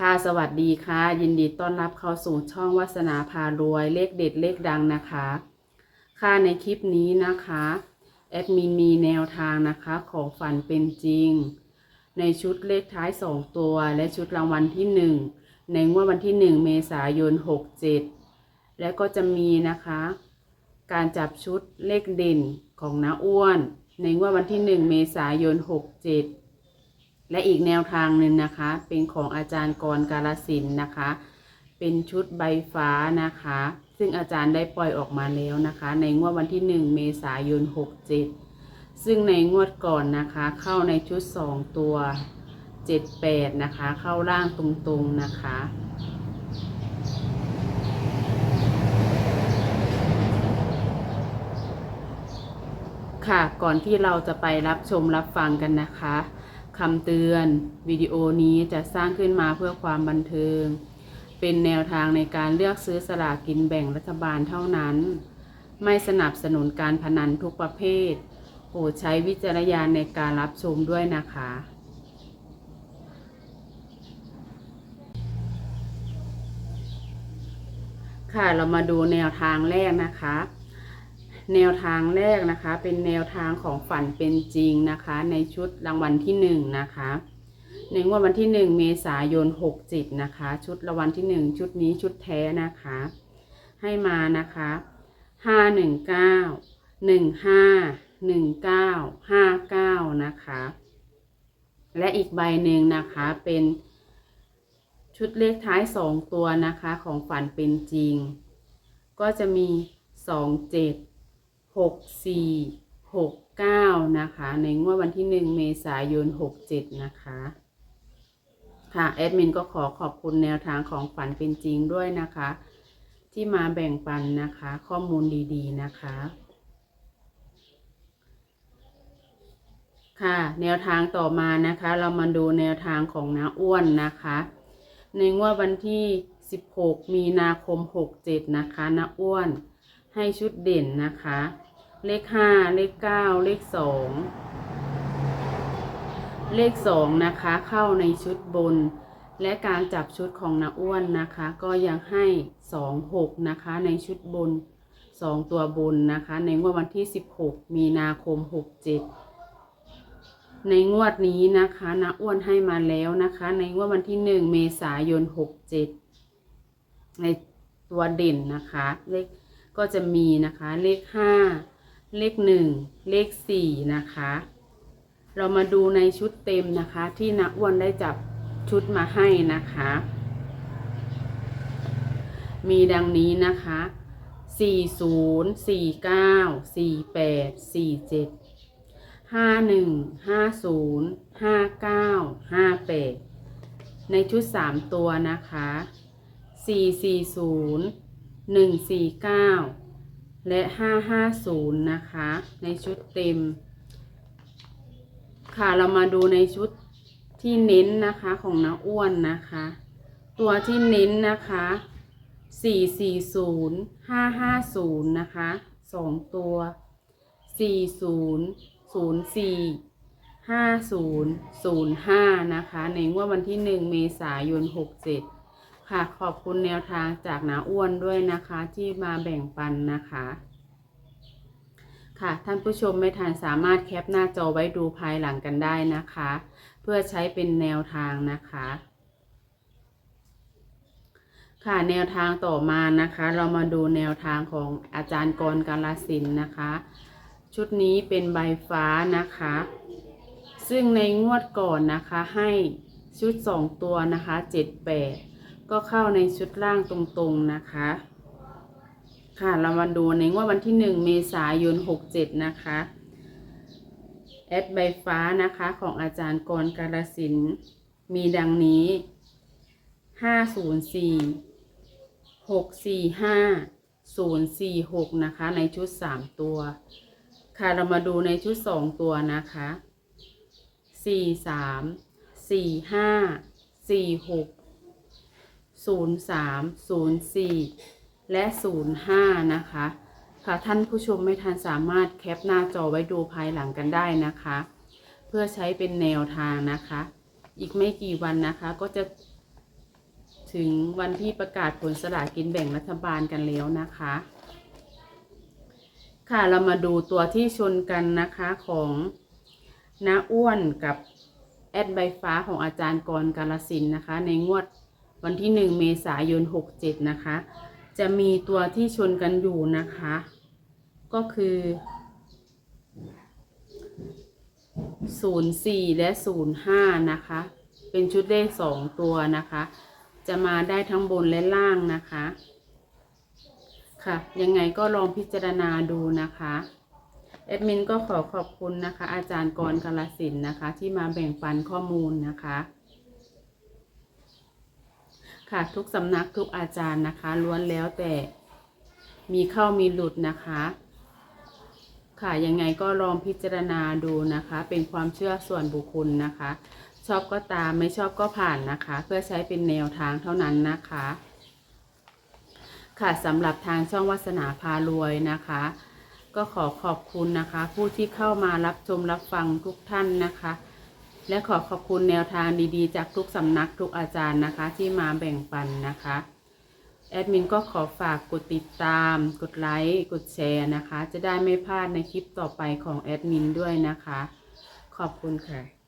ค่ะสวัสดีค่ะ ยินดีต้อนรับเข้าสู่ช่องวาสนาพารวยเลขเด็ดเลขดังนะคะ ค่ะในคลิปนี้นะคะแอดมินมีแนวทางนะคะของฝันเป็นจริง ในชุดเลขท้าย 2 ตัว และชุดรางวัลที่ 1 ในงวดวันที่ 1 เมษายน 67 และก็จะมีนะคะ การจับชุดเลขเด่นของน้าอ้วน ในงวดวันที่ 1 เมษายน 67 และอีกแนวทางหนึ่งนะคะ เป็นของอาจารย์กรกาลสินนะคะ เป็นชุดใบฟ้านะคะ ซึ่งอาจารย์ได้ปล่อยออกมาแล้วนะคะ ในงวดวันที่ 1 เมษายน 67 ซึ่งในงวดก่อนนะคะ เข้าในชุด 2 ตัว 78 นะคะ เข้าร่างตรงๆนะคะค่ะก่อนที่เราจะไปรับชมรับฟังกันนะคะ คำเตือน วิดีโอนี้จะสร้างขึ้นมาเพื่อความบันเทิง เป็นแนวทางในการเลือกซื้อสลากกินแบ่งรัฐบาลเท่านั้น ไม่สนับสนุนการพนันทุกประเภท โปรดใช้วิจารณญาณในการรับชมด้วยนะคะ ค่ะเรามาดูแนวทางแรกนะคะ แนวทางแรกนะคะ เป็นแนวทางของฝันเป็นจริงนะคะ ในชุดรางวัลที่หนึ่งนะคะในงวดวันที่หนึ่งเมษายนหกจิตนะคะ ชุดรางวัลที่หนึ่งชุดนี้ชุดแท้นะคะ ให้มานะคะห้าหนึ่งเก้าหนึ่งห้าหนึ่งเก้าห้าเก้านะคะ และอีกใบหนึ่งนะคะเป็นชุดเลขท้ายสองตัวนะคะของฝันเป็นจริง ก็จะมีสองเจ็ด หกสี่หกเก้านะคะ ในงวดวันที่หนึ่งเมษายนหกเจ็ดนะคะ ค่ะ แอดมินก็ขอขอบคุณแนวทางของฝันเป็นจริงด้วยนะคะ ที่มาแบ่งปันนะคะ ข้อมูลดีๆนะคะ ค่ะ แนวทางต่อมานะคะ เรามาดูแนวทางของน้าอ้วนนะคะ ในงวดวันที่ 16 มีนาคม 67 นะคะน้าอ้วน ให้ชุดเด่นนะคะ เลขห้าเลขเก้าเลขสองเลขสองนะคะเข้าในชุดบน และการจับชุดของนาอ้วนนะคะ ก็ยังให้สองหกนะคะในชุดบนสองตัวบนนะคะ ในงวดวันที่สิบหกมีนาคมหกเจ็ดในงวดนี้นะคะนาอ้วนให้มาแล้วนะคะ ในงวดวันที่หนึ่งเมษายนหกเจ็ดในตัวเด่นนะคะ เลข ก็จะมีนะคะเลขห้าเลขหนึ่งเลขสี่นะคะ เรามาดูในชุดเต็มนะคะ ที่นักอ้วนได้จับชุดมาให้นะคะ มีดังนี้นะคะสี่ศูนย์สี่เก้าสี่แปดสี่เจ็ดห้าหนึ่งห้าศูนย์ห้าเก้าห้าแปดในชุดสามตัวนะคะสี่สี่ศูนย์ หนึ่งสี่เก้าและห้าห้าศูนย์นะคะ ในชุดเต็ม ค่ะเรามาดูในชุดที่เน้นนะคะของน้าอ้วนนะคะ ตัวที่เน้นนะคะสี่สี่ศูนย์ห้าห้าศูนย์นะคะสองตัวสี่ศูนย์ศูนย์สี่ห้าศูนย์ศูนย์ห้านะคะ ในงวดวันที่หนึ่งเมษายนหกเจ็ด ค่ะขอบคุณแนวทางจากนาอ้วนด้วยนะคะ ที่มาแบ่งปันนะคะ ค่ะท่านผู้ชมไม่ทันสามารถแคปหน้าจอไว้ดูภายหลังกันได้นะคะ เพื่อใช้เป็นแนวทางนะคะ ค่ะแนวทางต่อมานะคะ เรามาดูแนวทางของอาจารย์กรกาลสินนะคะ ชุดนี้เป็นใบฟ้านะคะ ซึ่งในงวดก่อนนะคะให้ชุดสองตัวนะคะเจ็ดแปด ก็เข้าในชุดล่างตรงๆนะคะ ค่ะเรามาดูในงวดวันที่หนึ่งเมษายนหกเจ็ดนะคะแอดใบฟ้านะคะของอาจารย์กรกาลสินมีดังนี้ห้าศูนย์สี่หกสี่ห้าศูนย์สี่หกนะคะ ในชุดสามตัว ค่ะเรามาดูในชุดสองตัวนะคะสี่สามสี่ห้าสี่หก ศูนย์สามศูนย์สี่และศูนย์ห้านะคะ ค่ะท่านผู้ชมไม่ทันสามารถแคปหน้าจอไว้ดูภายหลังกันได้นะคะ เพื่อใช้เป็นแนวทางนะคะ อีกไม่กี่วันนะคะก็จะถึงวันที่ประกาศผลสลากกินแบ่งรัฐบาลกันแล้วนะคะ ค่ะเรามาดูตัวที่ชนกันนะคะของน้าอ้วนกับแอดใบฟ้าของอาจารย์กรกาลสินนะคะ ในงวด วันที่ 1 เมษายน 67 นะคะ จะมีตัวที่ชนกันอยู่นะคะ ก็คือ 04 และ 05 นะคะ เป็นชุดเลข 2 ตัวนะคะ จะมาได้ทั้งบนและล่างนะคะ ค่ะ ยังไงก็ลองพิจารณาดูนะคะแอดมินก็ขอขอบคุณนะคะ อาจารย์กรกาลสินนะคะ ที่มาแบ่งปันข้อมูลนะคะ ค่ะทุกสำนักทุกอาจารย์นะคะล้วนแล้วแต่มีเข้ามีหลุดนะคะ ค่ะยังไงก็ลองพิจารณาดูนะคะ เป็นความเชื่อส่วนบุคคลนะคะ ชอบก็ตามไม่ชอบก็ผ่านนะคะ เพื่อใช้เป็นแนวทางเท่านั้นนะคะ ค่ะสำหรับทางช่องวาสนาพารวยนะคะ ก็ขอขอบคุณนะคะ ผู้ที่เข้ามารับชมรับฟังทุกท่านนะคะ และขอขอบคุณแนวทางดีๆ จากทุกสำนักทุกอาจารย์นะคะ ที่มาแบ่งปันนะคะ แอดมินก็ขอฝากกดติดตาม กดไลค์กดแชร์นะคะ จะได้ไม่พลาดในคลิปต่อไปของแอดมินด้วยนะคะ ขอบคุณค่ะ